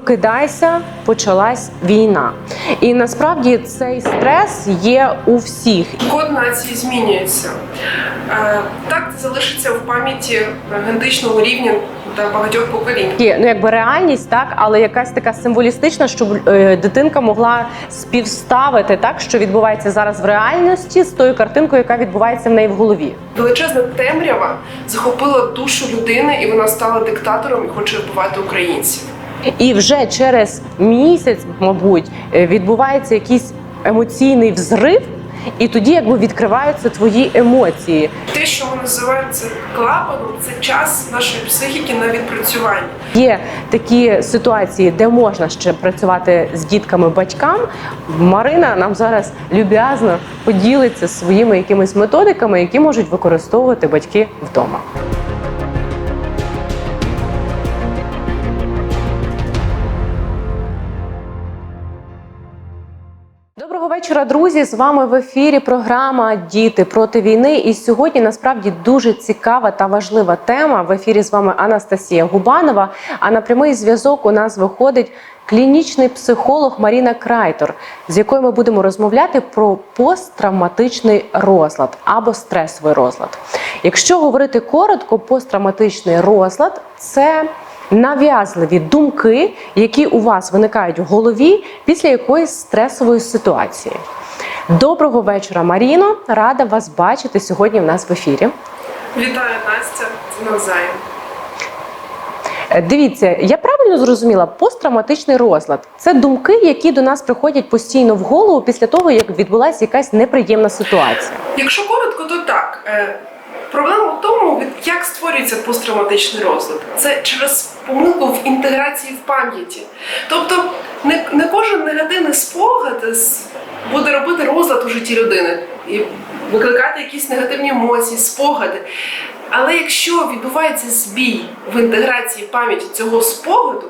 Прокидайся, почалась війна. І насправді цей стрес є у всіх. Код нації змінюється. Е, Так це залишиться в пам'яті генетичного рівня та багатьох поколінь. Ну якби реальність, так, але якась така символістична, щоб е, дитинка могла співставити так, що відбувається зараз в реальності з тою картинкою, яка відбувається в неї в голові. Величезна темрява захопила душу людини, і вона стала диктатором і хоче вбивати українців. І вже через місяць, мабуть, е, відбувається якийсь емоційний взрив, і тоді якби відкриваються твої емоції. Те, що ми називаємо клапаном, це час нашої психіки на відпрацювання. Є такі ситуації, де можна ще працювати з дітками батькам. Марина нам зараз люб'язно поділиться своїми якимись методиками, які можуть використовувати батьки вдома. Вечора, друзі! З вами в ефірі програма Діти проти війни. І сьогодні насправді дуже цікава та важлива тема. В ефірі з вами Анастасія Губанова. А на прямий зв'язок у нас виходить клінічний психолог Маріна Крайтор, з якою ми будемо розмовляти про посттравматичний розлад або стресовий розлад. Якщо говорити коротко, посттравматичний розлад це нав'язливі думки, які у вас виникають в голові після якоїсь стресової ситуації. Доброго вечора, Маріно! Рада вас бачити сьогодні в нас в ефірі. Вітаю Настя, навзаєм. Е, Дивіться, я правильно зрозуміла, посттравматичний розлад це думки, які до нас приходять постійно в голову після того, як відбулася якась неприємна ситуація. Якщо коротко, то так. Проблема в тому, як створюється посттравматичний розлад. Це через помилку в інтеграції в пам'яті. Тобто не, не кожен негативний спогад буде робити розлад у житті людини і викликати якісь негативні емоції, спогади. Але якщо відбувається збій в інтеграції пам'яті цього спогаду,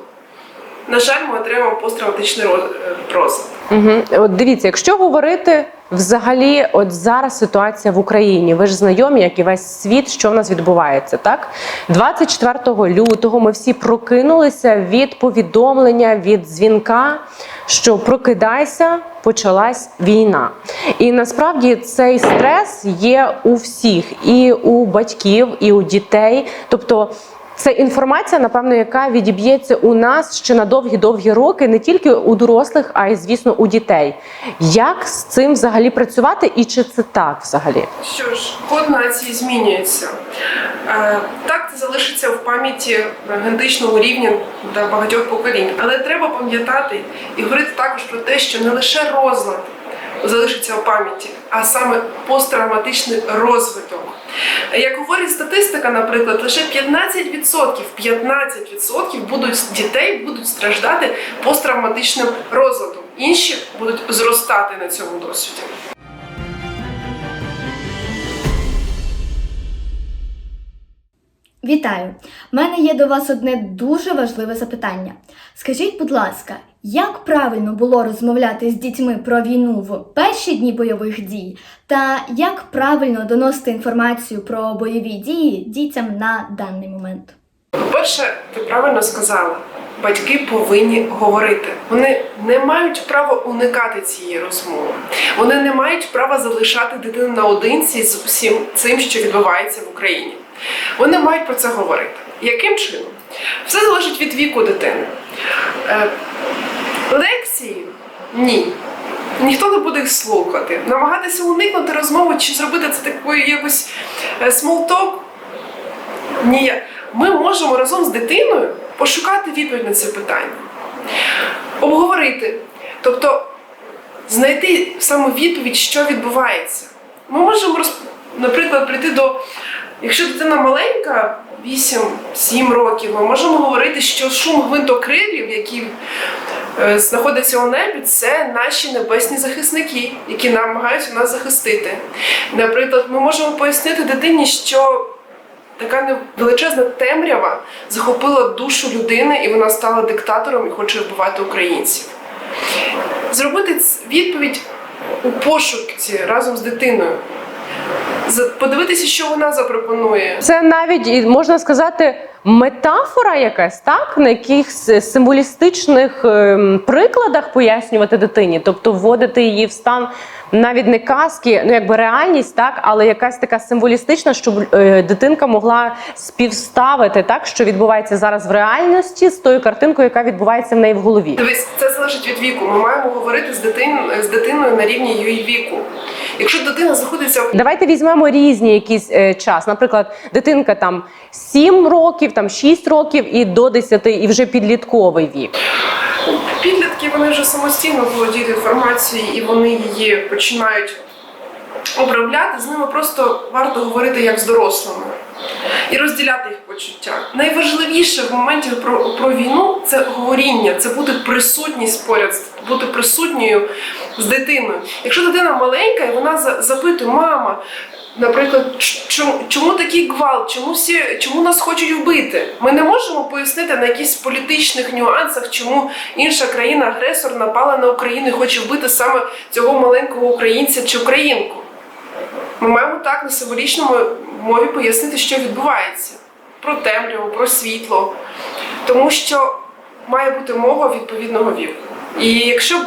на жаль, ми отримаємо посттравматичний роз- е. Угу. От дивіться, якщо говорити взагалі, от зараз ситуація в Україні, ви ж знайомі, як і весь світ, що в нас відбувається, так? 24 лютого ми всі прокинулися від повідомлення, від дзвінка, що прокидайся, почалась війна. І насправді цей стрес є у всіх, і у батьків, і у дітей. Тобто це інформація, напевно, яка відіб'ється у нас ще на довгі-довгі роки, не тільки у дорослих, а й звісно у дітей. Як з цим взагалі працювати, і чи це так взагалі? Що ж, код нації змінюється. Е, Так це залишиться в пам'яті генетичного рівня та багатьох поколінь. Але треба пам'ятати і говорити також про те, що не лише розлад залишиться в пам'яті, а саме посттравматичний розвиток. Як говорить статистика, наприклад, лише 15%, 15% будуть дітей будуть страждати посттравматичним розладом. Інші будуть зростати на цьому досвіді. Вітаю! У мене є до вас одне дуже важливе запитання. Скажіть, будь ласка, як правильно було розмовляти з дітьми про війну в перші дні бойових дій, та як правильно доносити інформацію про бойові дії дітям на даний момент? По-перше, ти правильно сказала, батьки повинні говорити. Вони не мають права уникати цієї розмови. Вони не мають права залишати дитину наодинці з усім цим, що відбувається в Україні. Вони мають про це говорити. Яким чином? Все залежить від віку дитини. Е, лекції ні. Ніхто не буде їх слухати. Намагатися уникнути розмови чи зробити це такою якось е, small ні, ми можемо разом з дитиною пошукати відповідь на це питання, обговорити, тобто знайти саме відповідь, що відбувається. Ми можемо, наприклад, прийти до, якщо дитина маленька, 8-7 років, ми можемо говорити, що шум гвинтокрилів, які е, знаходяться у небі, це наші небесні захисники, які намагаються нас захистити. Наприклад, ми можемо пояснити дитині, що така величезна темрява захопила душу людини, і вона стала диктатором і хоче вбивати українців. Зробити відповідь у пошуці разом з дитиною. Подивитися, що вона запропонує. Це навіть можна сказати метафора якась, так на якихось символістичних ем, прикладах пояснювати дитині, тобто вводити її в стан навіть не казки, ну якби реальність, так, але якась така символістична, щоб е, дитинка могла співставити так, що відбувається зараз в реальності з тою картинкою, яка відбувається в неї в голові. Дивись, це залежить від віку. Ми маємо говорити з дитин з дитиною на рівні її віку. Якщо дитина знаходиться Давайте візьмемо різні якісь е, час. Наприклад, дитинка там 7 років, там 6 років і до 10, і вже підлітковий вік. підлітки, вони вже самостійно володіють інформацією і вони її починають обробляти. З ними просто варто говорити як з дорослими і розділяти їх почуття. Найважливіше в моменті про, про війну це говоріння, це бути присутність поряд, бути присутньою з дитиною. Якщо дитина маленька і вона запитує, мама. Наприклад, чому, чому такий гвалт? Чому всі чому нас хочуть вбити? Ми не можемо пояснити на якихось політичних нюансах, чому інша країна-агресор напала на Україну і хоче вбити саме цього маленького українця чи українку. Ми маємо так на символічному мові пояснити, що відбувається про темряву, про світло, тому що має бути мова відповідного віку. І якщо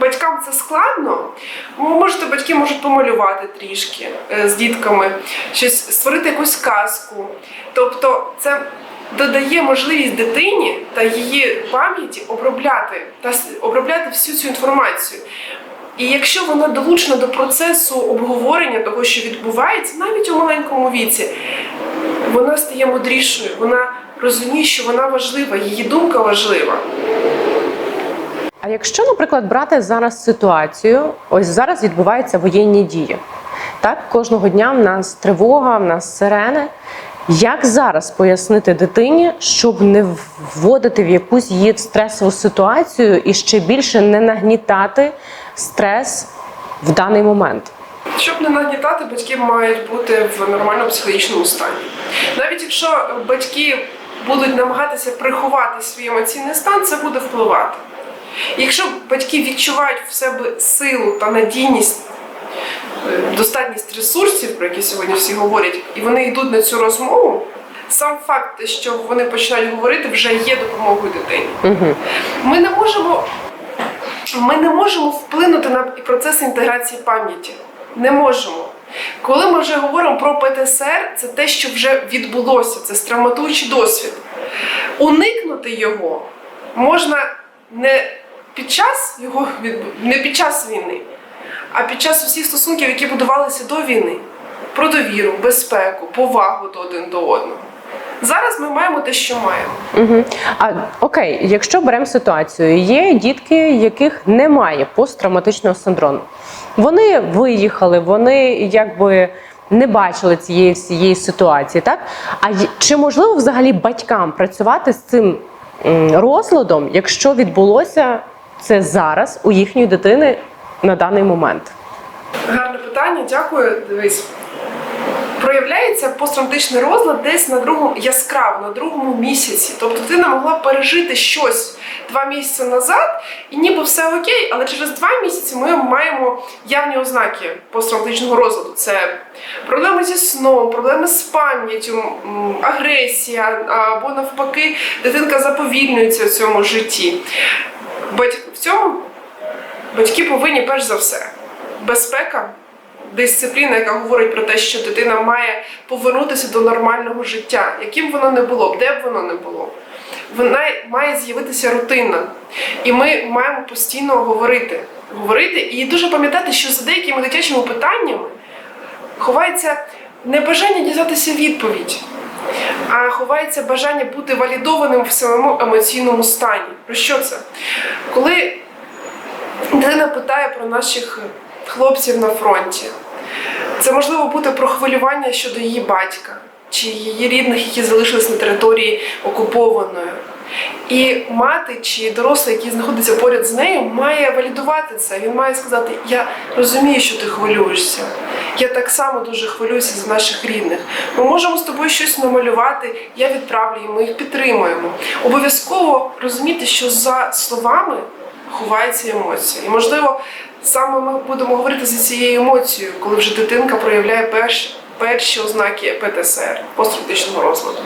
батькам це складно, можете, батьки можуть помалювати трішки е, з дітками, щось створити якусь казку. Тобто це додає можливість дитині та її пам'яті обробляти та обробляти всю цю інформацію. І якщо вона долучена до процесу обговорення того, що відбувається, навіть у маленькому віці, вона стає мудрішою, вона розуміє, що вона важлива, її думка важлива. А якщо, наприклад, брати зараз ситуацію, ось зараз відбуваються воєнні дії. Так, кожного дня в нас тривога, в нас сирени. Як зараз пояснити дитині, щоб не вводити в якусь її стресову ситуацію і ще більше не нагнітати стрес в даний момент? Щоб не нагнітати, батьки мають бути в нормальному психологічному стані. Навіть якщо батьки будуть намагатися приховати свій емоційний стан, це буде впливати. Якщо батьки відчувають в себе силу та надійність, е, достатність ресурсів, про які сьогодні всі говорять, і вони йдуть на цю розмову, сам факт, що вони починають говорити, вже є допомогою дитині. Угу. Ми не можемо, ми не можемо вплинути на процес інтеграції пам'яті. Не можемо. Коли ми вже говоримо про ПТСР, це те, що вже відбулося, це травматуючий досвід. Уникнути його можна не під час його не під час війни, а під час усіх стосунків, які будувалися до війни, про довіру, безпеку, повагу до один до одного. Зараз ми маємо те, що маємо. Угу. А окей, якщо беремо ситуацію, є дітки, яких немає посттравматичного синдрому. Вони виїхали, вони якби не бачили цієї всієї ситуації, так? А чи можливо взагалі батькам працювати з цим розладом, якщо відбулося це зараз у їхньої дитини на даний момент? Гарне питання, дякую. Дивись. Проявляється посттравматичний розлад десь на другому яскраво, на другому місяці. Тобто дитина могла пережити щось два місяці назад, і ніби все окей, але через два місяці ми маємо явні ознаки посттравматичного розладу. Це проблеми зі сном, проблеми з пам'яттю, агресія або навпаки, дитинка заповільнюється в цьому житті. Бать- В цьому батьки повинні перш за все безпека, дисципліна, яка говорить про те, що дитина має повернутися до нормального життя, яким воно не було, де б воно не було. Вона має з'явитися рутина, і ми маємо постійно говорити. Говорити і дуже пам'ятати, що за деякими дитячими питаннями ховається не бажання дізнатися відповідь, а ховається бажання бути валідованим в своєму емоційному стані. Про що це? Коли Дитина питає про наших хлопців на фронті. Це можливо бути про хвилювання щодо її батька чи її рідних, які залишились на території окупованої. І мати чи дорослий, який знаходиться поряд з нею, має валідувати це. Він має сказати: Я розумію, що ти хвилюєшся. Я так само дуже хвилююся за наших рідних. Ми можемо з тобою щось намалювати. Я відправлю, ми їх підтримуємо. Обов'язково розуміти, що за словами ховаються емоції. І можливо, саме ми будемо говорити за цією емоцією, коли вже дитинка проявляє перш, перші ознаки ПТСР посттравматичного розладу.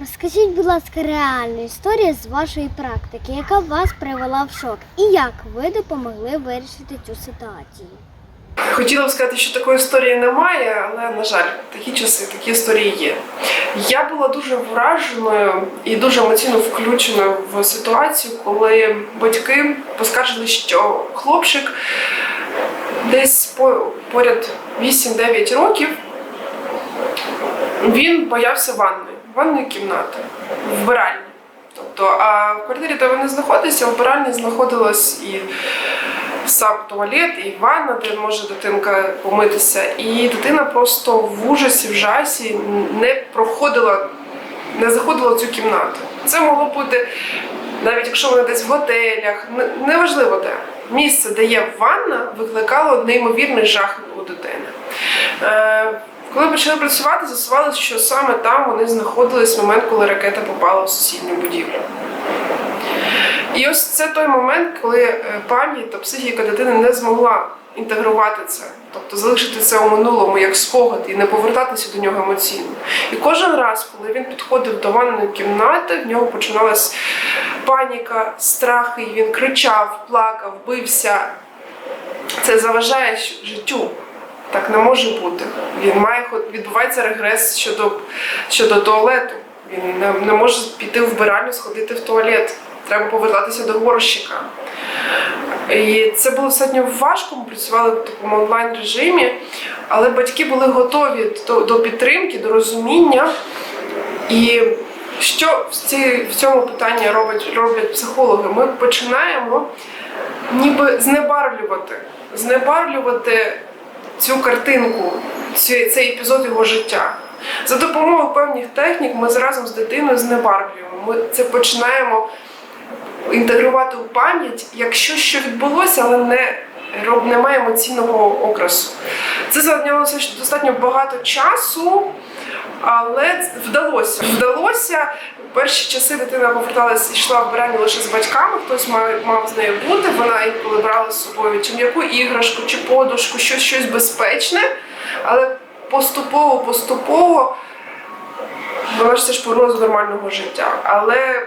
Розкажіть, будь ласка, реальну історію з вашої практики, яка вас привела в шок, і як ви допомогли вирішити цю ситуацію. Хотіла б сказати, що такої історії немає, але на жаль, такі часи, такі історії є. Я була дуже враженою і дуже емоційно включеною в ситуацію, коли батьки поскаржили, що хлопчик десь поряд 8-9 років він боявся ванної, ванної кімнати, вбиральні. Тобто, а в квартирі, де вони знаходилися, вбиральні знаходилось і сам туалет, і ванна, де може дитинка помитися. І дитина просто в ужасі, в жасі не проходила, не заходила в цю кімнату. Це могло бути навіть якщо вони десь в готелях, неважливо де. Місце, де є ванна, викликало неймовірний жах у дитини. Е, коли почали працювати, з'ясувалося, що саме там вони знаходились в момент, коли ракета попала в сусідню будівлю. І ось це той момент, коли е, пам'ять та психіка дитини не змогла інтегрувати це, тобто залишити це у минулому як спогад і не повертатися до нього емоційно. І кожен раз, коли він підходив до ванної кімнати, в нього починалась паніка, страхи, і він кричав, плакав, бився. Це заважає життю. Так не може бути. Він має відбувається регрес щодо, щодо туалету. Він не, не може піти в вбиральню, сходити в туалет. Треба повертатися до горщика. І це було достатньо важко. Ми працювали в такому онлайн режимі, але батьки були готові до, до підтримки, до розуміння. І що в, ці, в цьому питанні роблять, роблять психологи? Ми починаємо ніби знебарлювати, знебарлювати цю картинку, цей, цей епізод його життя. За допомогою певних технік ми разом з дитиною знебарлюємо. Ми це починаємо інтегрувати у пам'ять, якщо що відбулося, але не роб- немає емоційного окрасу. Це зайнялося достатньо багато часу, але вдалося. Вдалося. Перші часи дитина поверталася йшла в вбиральню лише з батьками, хтось мав, мав з нею бути. Вона інколи брала з собою чи м'яку іграшку, чи подушку, щось, щось безпечне, але поступово, поступово вона ж все ж до нормального життя. Але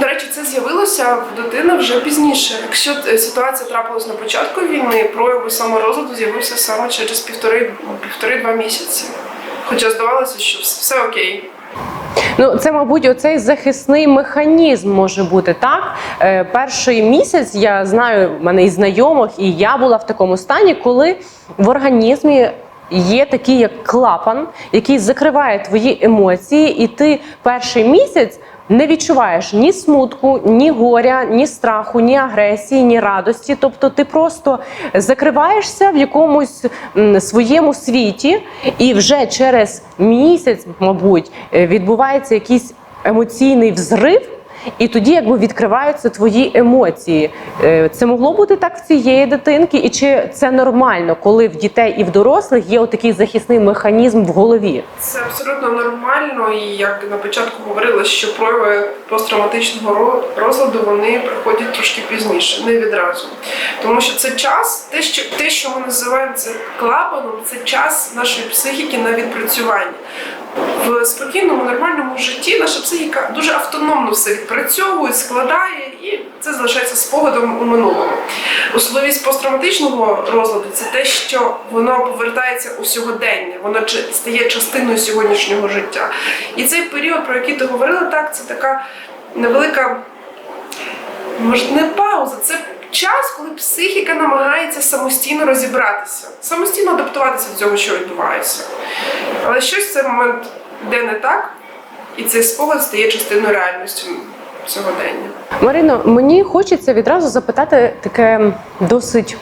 до речі, це з'явилося в дитини вже пізніше. Якщо е, ситуація трапилась на початку війни, прояви саморозладу з'явився саме через півтори півтори-два місяці. Хоча здавалося, що все, окей. Ну, це, мабуть, оцей захисний механізм може бути так. Е, перший місяць я знаю в мене і знайомих, і я була в такому стані, коли в організмі. Є такий як клапан, який закриває твої емоції, і ти перший місяць не відчуваєш ні смутку, ні горя, ні страху, ні агресії, ні радості. Тобто ти просто закриваєшся в якомусь своєму світі, і вже через місяць, мабуть, відбувається якийсь емоційний взрив. І тоді якби відкриваються твої емоції. Е, Це могло бути так в цієї дитинки, і чи це нормально, коли в дітей і в дорослих є отакий захисний механізм в голові? Це абсолютно нормально, і як на початку говорила, що прояви посттравматичного розладу вони приходять трошки пізніше, не відразу. Тому що це час, те, що те, що ми називаємо це клапаном, це час нашої психіки на відпрацювання. В спокійному нормальному житті наша психіка дуже автономно все відпрацьовує, складає, і це залишається спогадом у минулому. Особливість посттравматичного розладу це те, що воно повертається у сьогодення, воно стає частиною сьогоднішнього життя. І цей період, про який ти говорила, так, це така невелика, може, не пауза, це час, коли психіка намагається самостійно розібратися, самостійно адаптуватися до цього, що відбувається. Але щось цей момент йде не так, і цей спогад стає частиною реальності сьогодення. Марино, мені хочеться відразу запитати таке досить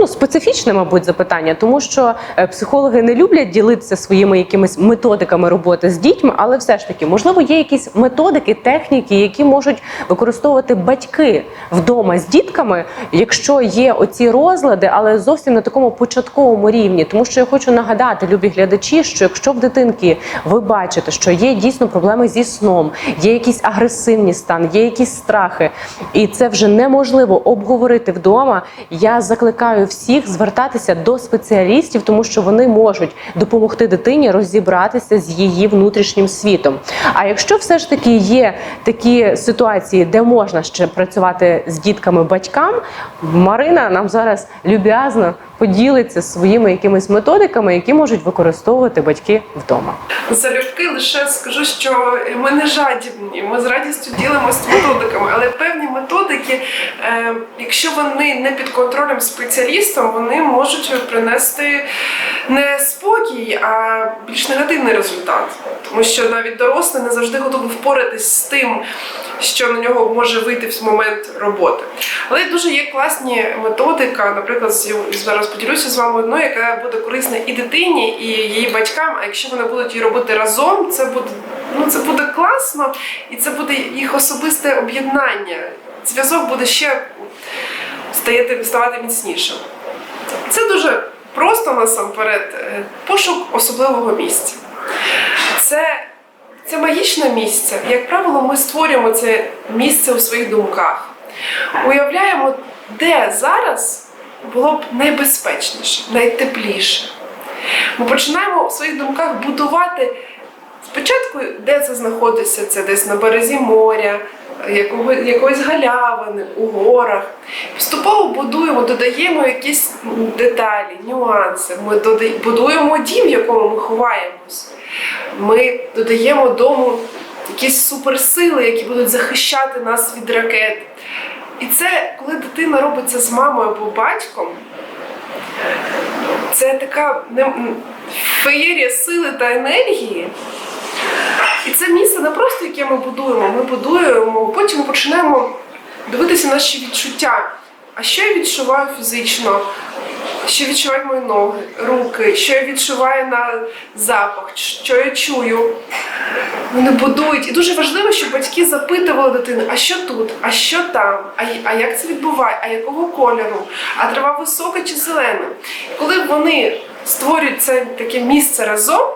ну, специфічне, мабуть, запитання, тому що е, психологи не люблять ділитися своїми якимись методиками роботи з дітьми, але все ж таки, можливо, є якісь методики, техніки, які можуть використовувати батьки вдома з дітками, якщо є оці розлади, але зовсім на такому початковому рівні. Тому що я хочу нагадати, любі глядачі, що якщо в дитинки ви бачите, що є дійсно проблеми зі сном, є якийсь агресивний стан, є якісь страхи, і це вже неможливо обговорити вдома. Я закликаю всіх звертатися до спеціалістів, тому що вони можуть допомогти дитині розібратися з її внутрішнім світом. А якщо все ж таки є такі ситуації, де можна ще працювати з дітками батькам, Марина нам зараз люб'язно поділиться своїми якимись методиками, які можуть використовувати батьки вдома. Залюбки лише скажу, що ми не жадібні, ми з радістю ділимося методиками, але певні методики, е, якщо вони не під контролем спеціалістом, вони можуть принести не спокій, а більш негативний результат. Тому що навіть дорослий не завжди готовий впоратись з тим, що на нього може вийти в момент роботи. Але дуже є класні методика, наприклад, зараз поділюся з вами одною, яка буде корисна і дитині, і її батькам. А якщо вони будуть її робити разом, це буде ну це буде класно, і це буде їх особисте об'єднання. Зв'язок буде ще стати, ставати міцнішим. Це дуже просто насамперед е, пошук особливого місця. Це, це магічне місце. Як правило, ми створюємо це місце у своїх думках. Уявляємо, де зараз було б найбезпечніше, найтепліше. Ми починаємо в своїх думках будувати спочатку, де це знаходиться, це десь на березі моря, якого, якоїсь галявини, у горах. Поступово будуємо, додаємо якісь деталі, нюанси. Ми дода- будуємо дім, в якому ми ховаємось. Ми додаємо дому якісь суперсили, які будуть захищати нас від ракет. І це, коли дитина робить це з мамою або батьком, це така феєрія сили та енергії. І це місце не просто, яке ми будуємо, ми будуємо, потім починаємо дивитися наші відчуття. А що я відчуваю фізично? Що відчувають мої ноги, руки, що я відчуваю на запах, що я чую. Вони будують. І дуже важливо, щоб батьки запитували дитину, а що тут, а що там, а, а як це відбувається, а якого кольору, а трава висока чи зелена. Коли вони створюють це таке місце разом,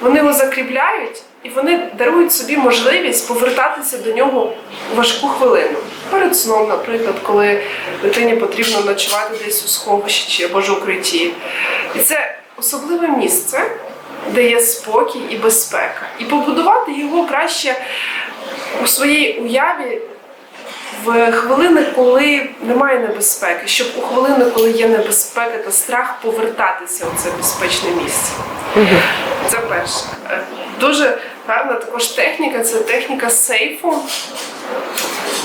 вони його закріпляють і вони дарують собі можливість повертатися до нього у важку хвилину. Перед сном, наприклад, коли дитині потрібно ночувати десь у сховищі або ж укритті. І це особливе місце, де є спокій і безпека. І побудувати його краще у своїй уяві в хвилини, коли немає небезпеки, щоб у хвилини, коли є небезпека та страх, повертатися у це безпечне місце. Це перше. Е, Дуже гарна також техніка це техніка сейфу.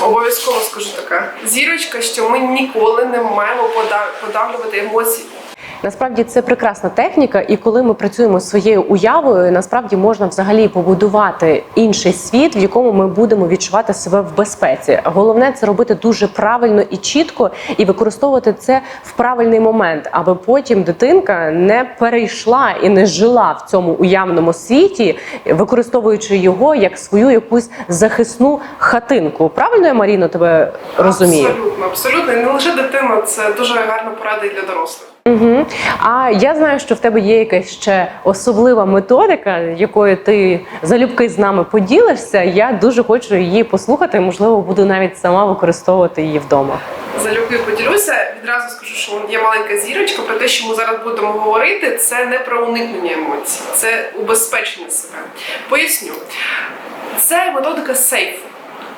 Обов'язково скажу така зірочка, що ми ніколи не маємо подав- подавлювати емоції. Насправді це прекрасна техніка, і коли ми працюємо своєю уявою, насправді можна взагалі побудувати інший світ, в якому ми будемо відчувати себе в безпеці. Головне це робити дуже правильно і чітко, і використовувати це в правильний момент, аби потім дитинка не перейшла і не жила в цьому уявному світі, використовуючи його як свою якусь захисну хатинку. Правильно я Маріно тебе розумію? Абсолютно, абсолютно. Не лише дитина, це дуже гарна порада і для дорослих. Угу. А я знаю, що в тебе є якась ще особлива методика, якою ти залюбки з нами поділишся. Я дуже хочу її послухати. Можливо, буду навіть сама використовувати її вдома. Залюбки поділюся. Відразу скажу, що є маленька зірочка. Про те, що ми зараз будемо говорити, це не про уникнення емоцій, це убезпечення себе. Поясню, це методика сейфу.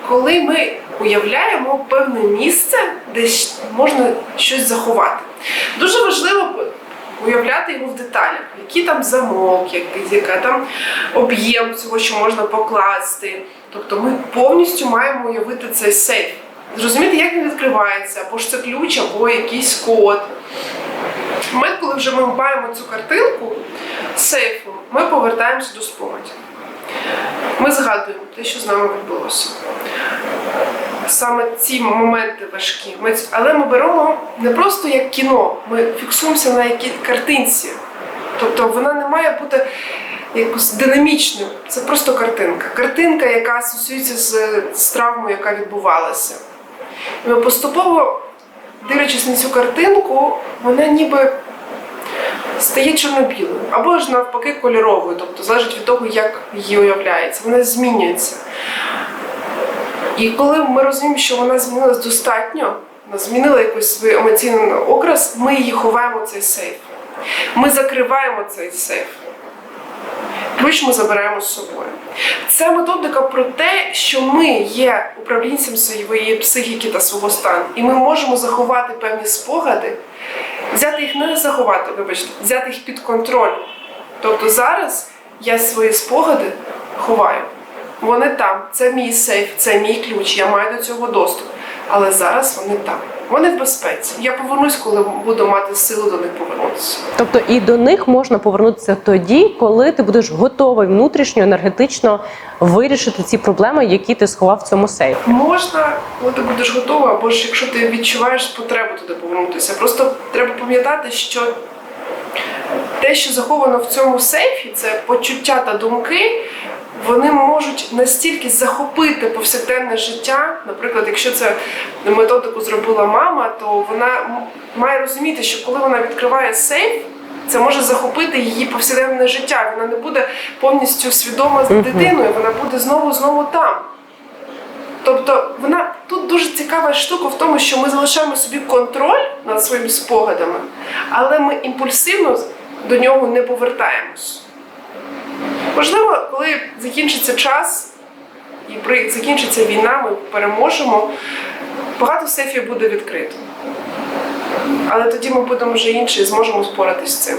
Коли ми уявляємо певне місце, де можна щось заховати. Дуже важливо уявляти його в деталях, який там замок, яка там об'єм цього, що можна покласти. Тобто ми повністю маємо уявити цей сейф. Зрозуміти, як він відкривається, або ж це ключ, або якийсь код. Момент, коли вже ми маємо цю картинку сейфу, ми повертаємося до спогадів. Ми згадуємо те, що з нами відбулося. Саме ці моменти важкі. Ми, але ми беремо не просто як кіно, ми фіксуємося на якій картинці. Тобто вона не має бути якось динамічною. Це просто картинка. Картинка, яка асоціюється з, з травмою, яка відбувалася. І ми поступово, дивлячись на цю картинку, вона ніби стає чорно-білою або ж навпаки кольоровою, тобто залежить від того, як її уявляється. Вона змінюється. І коли ми розуміємо, що вона змінилась достатньо, вона змінила якийсь свій емоційний окрас, ми її ховаємо цей сейф. Ми закриваємо цей сейф. Ключ ми забираємо з собою. Це методика про те, що ми є управлінцем своєї психіки та свого стану, і ми можемо заховати певні спогади, взяти їх не заховати, вибачте, взяти їх під контроль. Тобто зараз я свої спогади ховаю. Вони там, це мій сейф, це мій ключ, я маю до цього доступ. Але зараз вони там. Вони в безпеці. Я повернусь, коли буду мати силу до них повернутися. Тобто і до них можна повернутися тоді, коли ти будеш готовий внутрішньо енергетично вирішити ці проблеми, які ти сховав в цьому сейфі. Можна, коли ти будеш готова, або ж якщо ти відчуваєш потребу туди повернутися. Просто треба пам'ятати, що те, що заховано в цьому сейфі, це почуття та думки. Вони можуть настільки захопити повсякденне життя. Наприклад, якщо це методику зробила мама, то вона має розуміти, що коли вона відкриває сейф, це може захопити її повсякденне життя. Вона не буде повністю свідома з дитиною, вона буде знову знову там. Тобто вона тут дуже цікава штука в тому, що ми залишаємо собі контроль над своїми спогадами, але ми імпульсивно до нього не повертаємось. Можливо, коли закінчиться час і при закінчиться війна, ми переможемо, багато сейфів буде відкрито. Але тоді ми будемо вже інші і зможемо споратись з цим.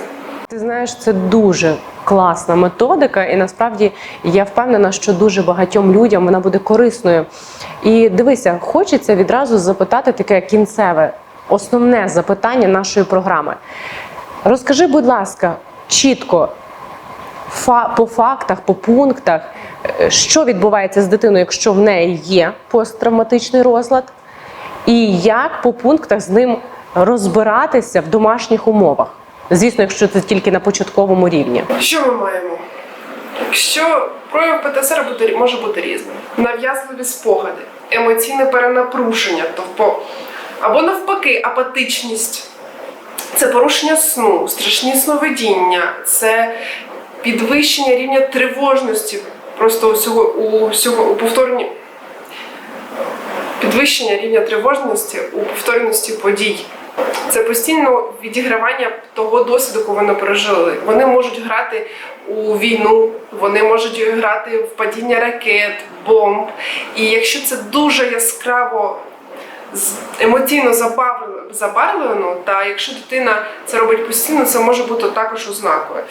Ти знаєш, це дуже класна методика, і насправді я впевнена, що дуже багатьом людям вона буде корисною. І дивися, хочеться відразу запитати таке кінцеве, основне запитання нашої програми. Розкажи, будь ласка, чітко по фактах, по пунктах, е, що відбувається з дитиною, якщо в неї є посттравматичний розлад, і як по пунктах з ним розбиратися в домашніх умовах. Звісно, якщо це тільки на початковому рівні. Що ми маємо? Якщо прояв ПТСР буде, може бути різним. Нав'язливі спогади, емоційне перенапруження, тобто, або навпаки, апатичність. Це порушення сну, страшні сновидіння, це підвищення рівня тривожності, просто усього, у, всього, у повторенні. Підвищення рівня тривожності у повторності подій. Це постійно відігравання того досвіду, якого вони пережили. Вони можуть грати у війну, вони можуть грати в падіння ракет, бомб. І якщо це дуже яскраво емоційно забарвлено, та якщо дитина це робить постійно, це може бути також ознакою.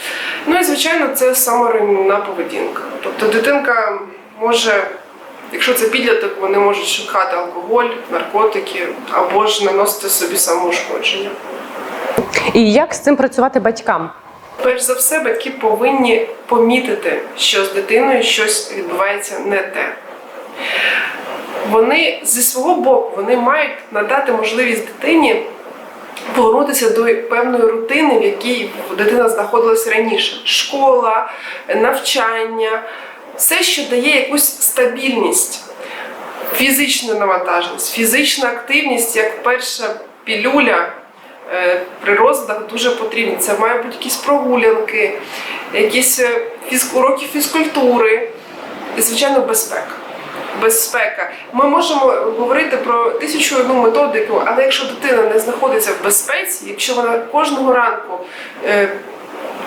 Ну і звичайно, це саморуйнівна поведінка. Тобто дитинка може, якщо це підліток, вони можуть шукати алкоголь, наркотики або ж наносити собі самоушкодження. І як з цим працювати батькам? Перш за все, батьки повинні помітити, що з дитиною щось відбувається не те. Вони зі свого боку вони мають надати можливість дитині повернутися до певної рутини, в якій дитина знаходилась раніше: школа, навчання, все, що дає якусь стабільність, фізичну навантаженість, фізична активність як перша пілюля е, при розладах дуже потрібні. Це мають бути якісь прогулянки, якісь е, фіз- уроки фізкультури і, звичайно, безпека. Безпека. Ми можемо говорити про тисячу одну методику, але якщо дитина не знаходиться в безпеці, якщо вона кожного ранку е,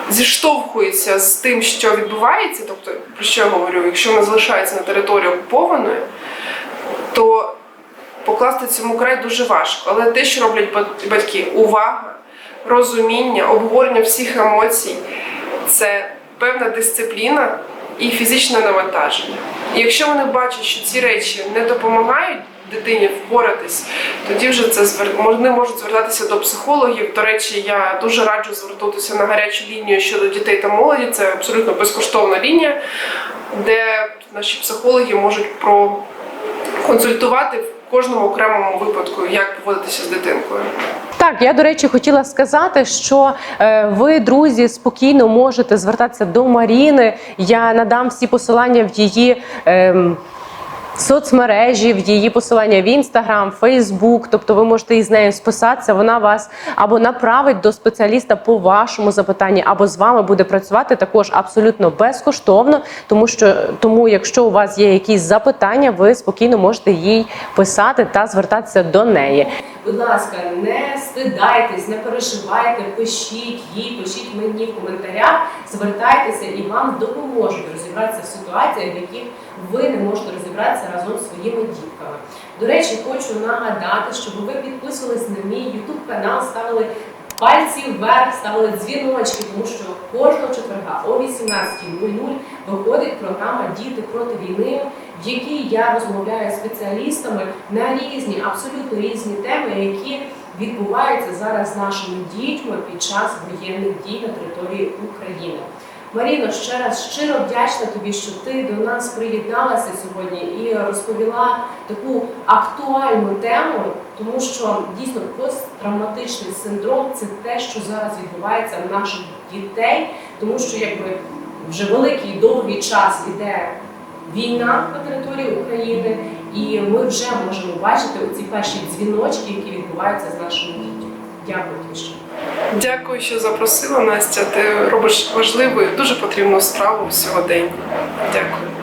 зіштовхується з тим, що відбувається, тобто про що я говорю, якщо вона залишається на території окупованої, то покласти цьому край дуже важко. Але те, що роблять бат- батьки, увага, розуміння, обговорення всіх емоцій, це певна дисципліна і фізичне навантаження. І якщо вони бачать, що ці речі не допомагають дитині впоратись, тоді вже це вони можуть звертатися до психологів. До речі, я дуже раджу звернутися на гарячу лінію щодо дітей та молоді. Це абсолютно безкоштовна лінія, де наші психологи можуть про консультувати в кожному окремому випадку, як поводитися з дитинкою. Так, я до речі хотіла сказати, що е, ви, друзі, спокійно можете звертатися до Маріни. Я надам всі посилання в її. Соцмережі, в її посилання в інстаграм, Фейсбук, тобто ви можете із нею списатися. Вона вас або направить до спеціаліста по вашому запитанні, або з вами буде працювати також абсолютно безкоштовно, тому що тому, якщо у вас є якісь запитання, ви спокійно можете їй писати та звертатися до неї. Будь ласка, не стидайтесь, не переживайте, пишіть їй, пишіть мені в коментарях, звертайтеся і вам допоможуть розібратися в ситуаціях, в яких ви не можете розібратися разом зі своїми дітками. До речі, хочу нагадати, щоб ви підписувались на мій YouTube канал, ставили пальці вверх, ставили дзвіночки, тому що кожного четверга о 18.00 виходить програма Діти проти війни, в якій я розмовляю з спеціалістами на різні, абсолютно різні теми, які відбуваються зараз з нашими дітьми під час воєнних дій на території України. Маріно, ще раз щиро вдячна тобі, що ти до нас приєдналася сьогодні і розповіла таку актуальну тему, тому що дійсно посттравматичний синдром це те, що зараз відбувається в наших дітей, тому що якби вже великий довгий час іде війна на території України, і ми вже можемо бачити оці перші дзвіночки, які відбуваються з нашими дітьми. Дякую тобі. Дякую, що запросила Настя. Ти робиш важливу і дуже потрібну справу сьогодні. Дякую.